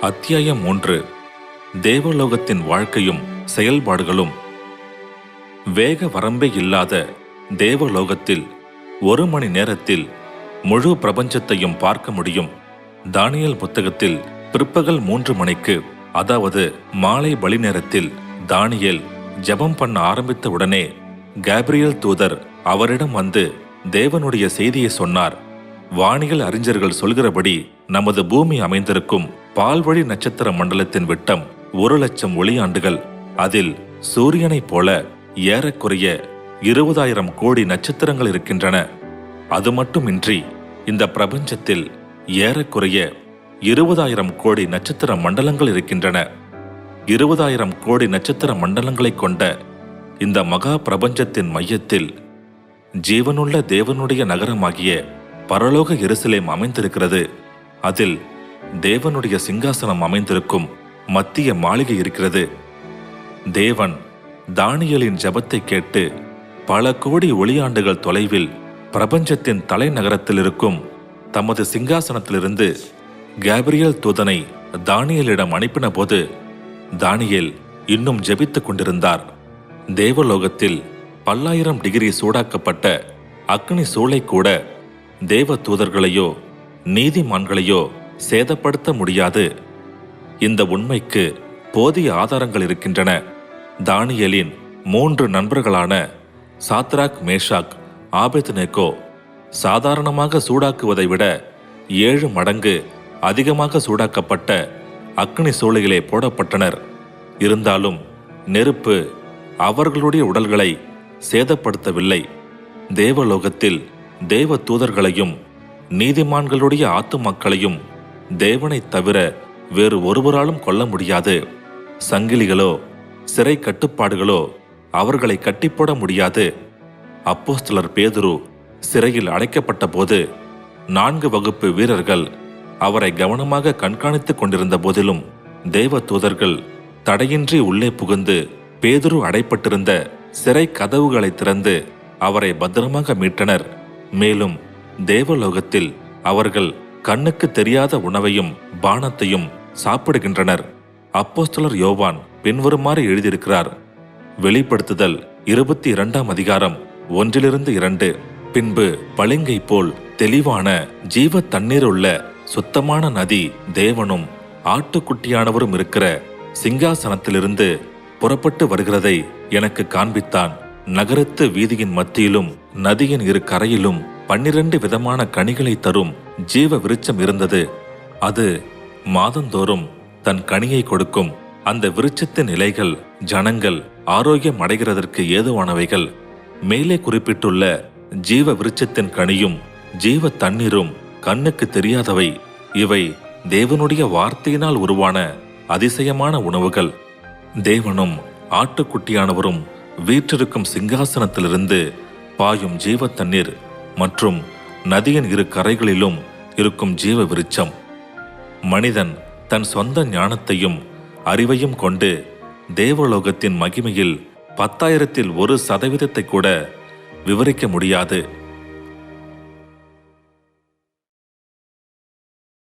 அத்தியாயம் மூன்று தேவலோகத்தின் வாழ்க்கையும் செயல்பாடுகளும். வேக வரம்பே இல்லாத தேவலோகத்தில் ஒரு மணி நேரத்தில் முழு பிரபஞ்சத்தையும் பார்க்க முடியும். தானியல் புத்தகத்தில் பிற்பகல் மூன்று மணிக்கு அதாவது மாலை பலி நேரத்தில் தானியல் ஜெபம் பண்ண ஆரம்பித்த உடனே கேப்ரியல் தூதர் அவரிடம் வந்து தேவனுடைய செய்தியை சொன்னார். வானியல் அறிஞர்கள் சொல்கிறபடி நமது பூமி அமைந்திருக்கும் பால்வழி நட்சத்திர மண்டலத்தின் விட்டம் ஒரு லட்சம் ஒளியாண்டுகள். அதில் சூரியனைப் போல ஏறக்குறைய இருபதாயிரம் கோடி நட்சத்திரங்கள் இருக்கின்றன. அது மட்டுமின்றி இந்த பிரபஞ்சத்தில் ஏறக்குறைய இருபதாயிரம் கோடி நட்சத்திர மண்டலங்கள் இருக்கின்றன. இருபதாயிரம் கோடி நட்சத்திர மண்டலங்களைக் கொண்ட இந்த மகா பிரபஞ்சத்தின் மையத்தில் ஜீவனுள்ள தேவனுடைய நகரமாகிய பரலோக எருசலேம் அமைந்திருக்கிறது. அதில் தேவனுடைய சிங்காசனம் அமைந்திருக்கும் மத்திய மாளிகை இருக்கிறது. தேவன் தானியலின் ஜபத்தை கேட்டு பல கோடி ஒளியாண்டுகள் தொலைவில் பிரபஞ்சத்தின் தலைநகரத்தில் இருக்கும் தமது சிங்காசனத்திலிருந்து கேப்ரியல் தூதனை தானியலிடம் அனுப்பின போது தானியல் இன்னும் ஜெபித்துக் கொண்டிருந்தார். தேவலோகத்தில் பல்லாயிரம் டிகிரி சூடாக்கப்பட்ட அக்னி சூளை கூட தேவ தூதர்களையோ நீதிமான்களையோ சேதப்படுத்த முடியாது. இந்த உண்மைக்கு போதிய ஆதாரங்கள் இருக்கின்றன. தானியலின் மூன்று நண்பர்களான சாத்ராக் மேஷாக் ஆபெத்னேகோ சாதாரணமாக சூடாக்குவதை விட ஏழு மடங்கு அதிகமாக சூடாக்கப்பட்ட அக்னி சூளையிலே போடப்பட்டனர். இருந்தாலும் நெருப்பு அவர்களுடைய உடல்களை சேதப்படுத்தவில்லை. தேவலோகத்தில் தேவ தூதர்களையும் நீதிமான்களுடைய ஆத்துமாக்களையும் தேவனைத் தவிர வேறு ஒருவராலும் கொல்ல முடியாது. சங்கிலிகளோ சிறை கட்டுப்பாடுகளோ அவர்களை கட்டிப்போட முடியாது. அப்போஸ்தலர் பேதுரு சிறையில் அடைக்கப்பட்ட போது நான்கு வகுப்பு வீரர்கள் அவரை கவனமாக கண்காணித்துக் கொண்டிருந்த போதிலும் தேவ தூதர்கள் தடையின்றி உள்ளே புகுந்து பேதுரு அடைப்பட்டிருந்த சிறை கதவுகளை திறந்து அவரை பத்திரமாக மீட்டனர். மேலும் தேவலோகத்தில் அவர்கள் கண்ணுக்கு தெரியாத உணவையும் பானத்தையும் சாப்பிடுகின்றனர். அப்போஸ்தலர் யோவான் பின்வருமாறு எழுதியிருக்கிறார். வெளிப்படுத்துதல் இருபத்தி இரண்டாம் அதிகாரம் ஒன்றிலிருந்து இரண்டு. பின்பு பளிங்கை போல் தெளிவான ஜீவ தண்ணீருள்ள சுத்தமான நதி தேவனும் ஆட்டுக்குட்டியானவரும் இருக்கிற சிங்காசனத்திலிருந்து புறப்பட்டு வருகிறதை எனக்கு காண்பித்தான். நகரத்து வீதியின் மத்தியிலும் நதியின் இரு கரையிலும் பன்னிரண்டு விதமான கனிகளை தரும் ஜீவ விருட்சம் இருந்தது. அது மாதந்தோறும் தன் கனியை கொடுக்கும். அந்த விருட்சத்தின் இலைகள் ஜனங்கள் ஆரோக்கியம் அடைகிறதற்கு ஏதுவானவைகள். மேலே குறிப்பிட்டுள்ள ஜீவ விருட்சத்தின் கனியும் ஜீவ தண்ணீரும் கண்ணுக்கு தெரியாதவை. இவை தேவனுடைய வார்த்தையினால் உருவான அதிசயமான உணவுகள். தேவனும் ஆட்டுக்குட்டியானவரும் வீற்றிருக்கும் சிங்காசனத்திலிருந்து பாயும் ஜீவ தண்ணீர் மற்றும் நதியின் இரு கரைகளிலும் இருக்கும் ஜீவ விருட்சம் மனிதன் தன் சொந்த ஞானத்தையும் அறிவையும் கொண்டு தேவலோகத்தின் மகிமையில் பத்தாயிரத்தில் ஒரு சதவீதத்தை கூட விவரிக்க முடியாது.